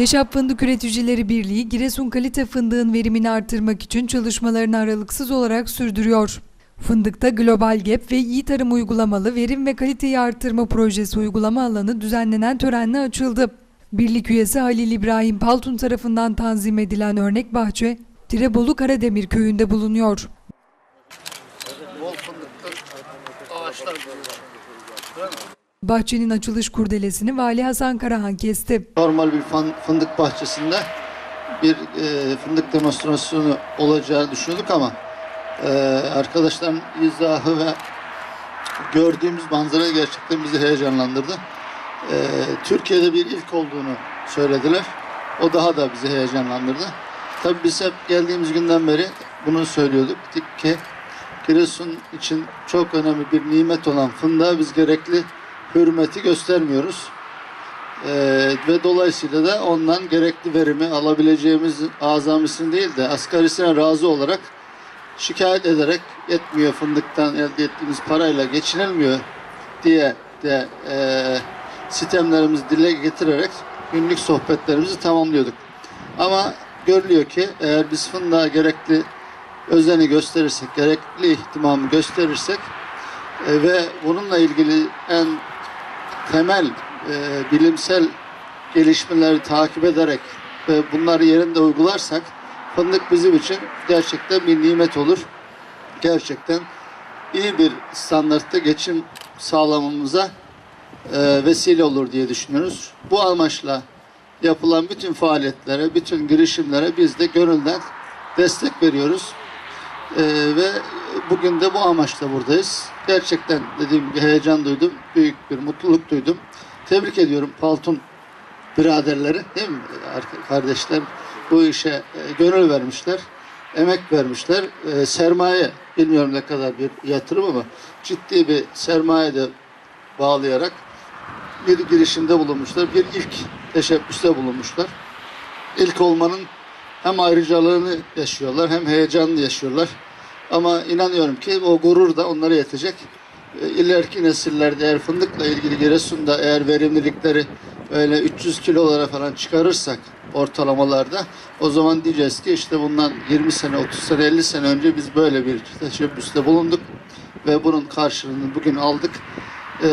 Keşap Fındık Üreticileri Birliği, Giresun kalite fındığın verimini artırmak için çalışmalarını aralıksız olarak sürdürüyor. Fındıkta Global Gap ve İyi Tarım Uygulamalı Verim ve Kaliteyi Artırma Projesi uygulama alanı düzenlenen törenle açıldı. Birlik üyesi Halil İbrahim Paltun tarafından tanzim edilen örnek bahçe, Tirebolu Karademir köyünde bulunuyor. Bol fındıklı ağaçlar Bahçenin açılış kurdelesini Vali Hasan Karahan kesti. Normal bir fındık bahçesinde bir e, fındık demonstrasyonu olacağını düşünüyorduk ama e, arkadaşların izahı ve gördüğümüz manzara gerçekten bizi heyecanlandırdı. E, Türkiye'de bir ilk olduğunu söylediler. O daha da bizi heyecanlandırdı. Tabii biz hep geldiğimiz günden beri bunu söylüyorduk Dedik ki Giresun için çok önemli bir nimet olan fındığa biz gerekli hürmeti göstermiyoruz. Ee, ve dolayısıyla da ondan gerekli verimi alabileceğimiz azamisini değil de asgarisine razı olarak şikayet ederek yetmiyor fındıktan elde ettiğimiz parayla geçinilmiyor diye de e, sistemlerimizi dile getirerek günlük sohbetlerimizi tamamlıyorduk. Ama görülüyor ki eğer biz fındığa gerekli özeni gösterirsek, gerekli ihtimamı gösterirsek e, ve bununla ilgili en temel e, bilimsel gelişmeleri takip ederek ve bunları yerinde uygularsak fındık bizim için gerçekten bir nimet olur. Gerçekten iyi bir standartta geçim sağlamamıza e, vesile olur diye düşünüyoruz. Bu amaçla yapılan bütün faaliyetlere, bütün girişimlere biz de gönülden destek veriyoruz. Ee, ve bugün de bu amaçla buradayız. Gerçekten dediğim gibi heyecan duydum. Büyük bir mutluluk duydum. Tebrik ediyorum Paltun biraderleri değil mi kardeşler? Bu işe e, gönül vermişler. Emek vermişler. E, sermaye bilmiyorum ne kadar bir yatırım ama ciddi bir sermaye de bağlayarak bir girişimde bulunmuşlar. Bir ilk teşebbüste bulunmuşlar. İlk olmanın hem ayrıcalığını yaşıyorlar hem heyecanını yaşıyorlar. Ama inanıyorum ki o gurur da onlara yetecek. E, İleriki nesillerde eğer fındıkla ilgili Giresun'da eğer verimlilikleri öyle 300 kilolara falan çıkarırsak ortalamalarda o zaman diyeceğiz ki işte bundan 20 sene, 30 sene, 50 sene önce biz böyle bir teşebbüste bulunduk ve bunun karşılığını bugün aldık. E,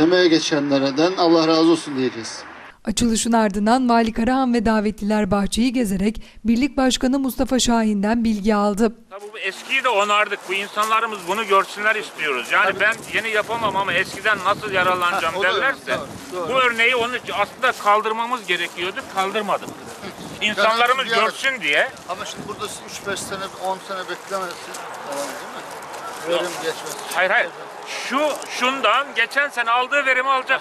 emeğe geçenlerden Allah razı olsun diyeceğiz. Açılışın ardından Vali Karahan ve davetliler bahçeyi gezerek Birlik Başkanı Mustafa Şahin'den bilgi aldı. Tabii bu eskiyi de onardık. Bu insanlarımız bunu görsünler istiyoruz. Yani ben yeni yapamam ama eskiden nasıl yararlanacağım Ha, derlerse doğru, doğru. bu örneği onun için aslında kaldırmamız gerekiyordu. Kaldırmadık. İnsanlarımız Yani- görsün diye. Ama şimdi burada 3-5 sene, 10 sene beklemesi falan değil mi? Verim geçmesi. Hayır hayır. Şu şundan geçen sene aldığı verimi alacak.